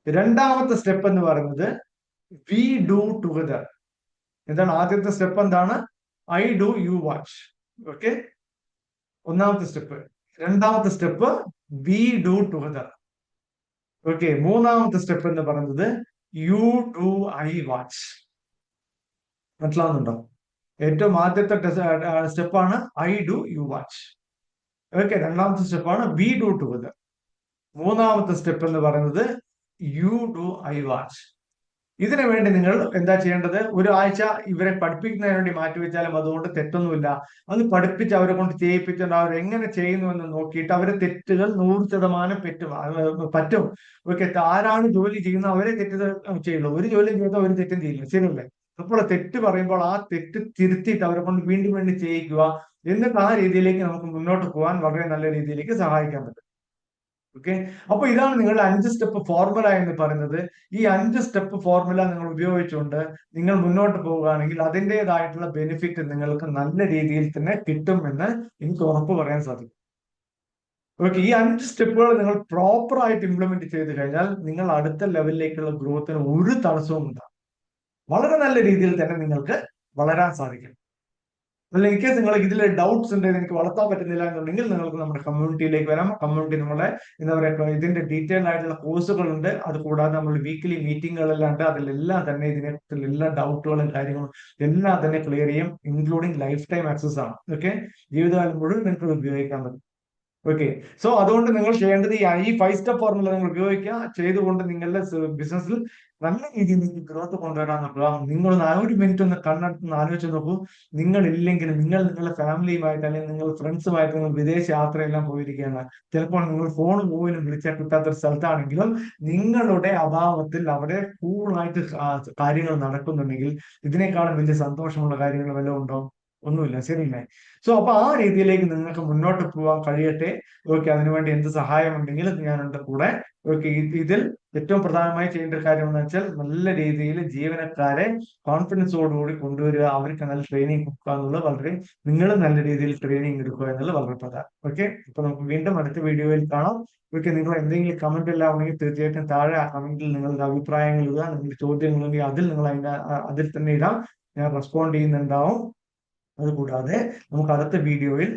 രണ്ടാമത്തെ സ്റ്റെപ്പ് എന്ന് പറയുന്നത് വി ഡു ടുഗദർ എന്താണ് ആദ്യത്തെ സ്റ്റെപ്പ് എന്താണ്? I do you watch okay ഒന്നാമത്തെ സ്റ്റെപ്പ് രണ്ടാമത്തെ step we do together okay മൂന്നാമത്തെ സ്റ്റെപ്പ് എന്ന് പറയുന്നത് യു ഡു ഐ വാച്ച് മനസ്സിലാവുന്നുണ്ടോ? ഏറ്റവും ആദ്യത്തെ സ്റ്റെപ്പാണ് I do you watch okay രണ്ടാമത്തെ സ്റ്റെപ്പാണ് വി ഡു ടുഗദർ മൂന്നാമത്തെ സ്റ്റെപ്പ് എന്ന് പറയുന്നത് യു ഡു ഐ വാച്ച് ഇതിനു വേണ്ടി നിങ്ങൾ എന്താ ചെയ്യേണ്ടത്? ഒരാഴ്ച ഇവരെ പഠിപ്പിക്കുന്നതിന് വേണ്ടി മാറ്റിവെച്ചാലും അതുകൊണ്ട് തെറ്റൊന്നുമില്ല. അത് പഠിപ്പിച്ച് അവരെ കൊണ്ട് ചെയ്യിപ്പിച്ചുകൊണ്ട് അവർ എങ്ങനെ ചെയ്യുന്നു എന്ന് നോക്കിയിട്ട് അവരെ തെറ്റുകൾ നൂറ് ശതമാനം പറ്റും. പറ്റും. ഓക്കെ ആരാണ് ജോലി ചെയ്യുന്നത്? അവരെ തെറ്റ് ചെയ്യുള്ളൂ. ഒരു ജോലി ചെയ്താൽ ഒരു തെറ്റും ചെയ്യില്ല. ശരിയല്ലേ? അപ്പോൾ തെറ്റ് പറയുമ്പോൾ ആ തെറ്റ് തിരുത്തിയിട്ട് അവരെ കൊണ്ട് വീണ്ടും വീണ്ടും ചെയ്യിക്കുക. എന്നിട്ട് ആ രീതിയിലേക്ക് നമുക്ക് മുന്നോട്ട് പോകാൻ വളരെ നല്ല രീതിയിലേക്ക് സഹായിക്കാൻ പറ്റും. ഓക്കെ അപ്പൊ ഇതാണ് നിങ്ങൾ അഞ്ച് സ്റ്റെപ്പ് ഫോർമുല എന്ന് പറയുന്നത്. ഈ അഞ്ച് സ്റ്റെപ്പ് ഫോർമുല നിങ്ങൾ ഉപയോഗിച്ചുകൊണ്ട് നിങ്ങൾ മുന്നോട്ട് പോവുകയാണെങ്കിൽ അതിന്റെതായിട്ടുള്ള ബെനിഫിറ്റ് നിങ്ങൾക്ക് നല്ല രീതിയിൽ തന്നെ കിട്ടും എന്ന് എനിക്ക് ഉറപ്പ് പറയാൻ സാധിക്കും. ഓക്കെ ഈ അഞ്ച് സ്റ്റെപ്പുകൾ നിങ്ങൾ പ്രോപ്പർ ആയിട്ട് ഇംപ്ലിമെന്റ് ചെയ്ത് കഴിഞ്ഞാൽ നിങ്ങൾ അടുത്ത ലെവലിലേക്കുള്ള ഗ്രോത്തിന് ഒരു തടസ്സവും ഉണ്ടാകും വളരെ നല്ല രീതിയിൽ തന്നെ നിങ്ങൾക്ക് വളരാൻ സാധിക്കും. അല്ലെങ്കിൽ നിങ്ങൾക്ക് ഇതിൽ ഡൗട്ട്സ് ഉണ്ട് നിങ്ങൾക്ക് വളർത്താൻ പറ്റുന്നില്ല എന്നുണ്ടെങ്കിൽ നിങ്ങൾക്ക് നമ്മുടെ കമ്മ്യൂണിറ്റിയിലേക്ക് വരാം. കമ്മ്യൂണിറ്റി നമ്മളെ എന്താ പറയുക ഇതിന്റെ ഡീറ്റെയിൽ ആയിട്ടുള്ള കോഴ്സുകളുണ്ട് അത് കൂടാതെ നമ്മൾ വീക്കിലി മീറ്റിങ്ങുകളെല്ലാം അതിലെല്ലാം തന്നെ ഇതിനെ എല്ലാ ഡൗട്ടുകളും കാര്യങ്ങളും എല്ലാം തന്നെ ക്ലിയർ ചെയ്യും ഇൻക്ലൂഡിങ് ലൈഫ് ടൈം ആക്സസ് ആണ്. ഓക്കെ ജീവിതകാലം മുഴുവൻ നിങ്ങൾക്ക് ഉപയോഗിക്കാൻ പറ്റും. ഓക്കെ സോ അതുകൊണ്ട് നിങ്ങൾ ചെയ്യേണ്ടത് ഈ ഫൈവ് സ്റ്റെപ്പ് ഫോർമുല നിങ്ങൾ ഉപയോഗിക്കുക. ചെയ്തുകൊണ്ട് നിങ്ങളുടെ ബിസിനസ്സിൽ നല്ല രീതിയിൽ നിങ്ങൾക്ക് ഗ്രോത്ത് കൊണ്ടുവരാൻ നോക്കുക നിങ്ങൾ ഒരു മിനിറ്റ് ഒന്ന് കണ്ണെടുത്ത് ആലോചിച്ച് നോക്കൂ. നിങ്ങൾ ഇല്ലെങ്കിൽ നിങ്ങൾ നിങ്ങളുടെ ഫാമിലിയുമായിട്ട് അല്ലെങ്കിൽ നിങ്ങൾ ഫ്രണ്ട്സുമായിട്ട് നിങ്ങൾ വിദേശ യാത്രയെല്ലാം പോയിരിക്കുകയാണ്. ചിലപ്പോൾ നിങ്ങൾ ഫോൺ പോലും വിളിച്ചാൽ കിട്ടാത്ത ഒരു സ്ഥലത്താണെങ്കിലും നിങ്ങളുടെ അഭാവത്തിൽ അവിടെ കൂളായിട്ട് കാര്യങ്ങൾ നടക്കുന്നുണ്ടെങ്കിൽ ഇതിനേക്കാളും വലിയ സന്തോഷമുള്ള കാര്യങ്ങൾ വല്ലതും ഉണ്ടോ? ഒന്നുമില്ല ശരിയല്ലേ? സോ അപ്പൊ ആ രീതിയിലേക്ക് നിങ്ങൾക്ക് മുന്നോട്ട് പോവാൻ കഴിയട്ടെ. ഓക്കെ അതിനുവേണ്ടി എന്ത് സഹായം ഉണ്ടെങ്കിലും ഞാനുണ്ട് കൂടെ. ഓക്കെ ഇതിൽ ഏറ്റവും പ്രധാനമായി ചെയ്യേണ്ട കാര്യം എന്ന് വെച്ചാൽ നല്ല രീതിയിൽ ജീവനക്കാരെ കോൺഫിഡൻസോടുകൂടി കൊണ്ടുവരിക. അവർക്ക് നല്ല ട്രെയിനിങ് കൊടുക്കുക എന്നുള്ളത് വളരെ നിങ്ങൾ നല്ല രീതിയിൽ ട്രെയിനിങ് എടുക്കുക എന്നുള്ളത് വളരെ പ്രധാനം. ഓക്കെ അപ്പൊ നമുക്ക് വീണ്ടും അടുത്ത വീഡിയോയിൽ കാണാം. ഓക്കെ നിങ്ങൾ എന്തെങ്കിലും കമന്റ് എല്ലാം ഉണ്ടെങ്കിൽ തീർച്ചയായിട്ടും താഴെ ആ കമന്റിൽ നിങ്ങളുടെ അഭിപ്രായങ്ങൾ ഇടുക. നിങ്ങളുടെ ചോദ്യങ്ങളുണ്ടെങ്കിൽ അതിൽ നിങ്ങൾ അതിന്റെ അതിൽ തന്നെ ഇടാം. ഞാൻ റെസ്പോണ്ട് ചെയ്യുന്നുണ്ടാവും. അതുകൂടാതെ നമുക്ക് അടുത്ത വീഡിയോയിൽ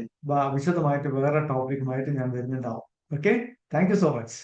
വിശദമായിട്ട് വേറെ ടോപ്പിക്കുമായിട്ട് ഞാൻ വരുന്നുണ്ടാവും. Okay thank so much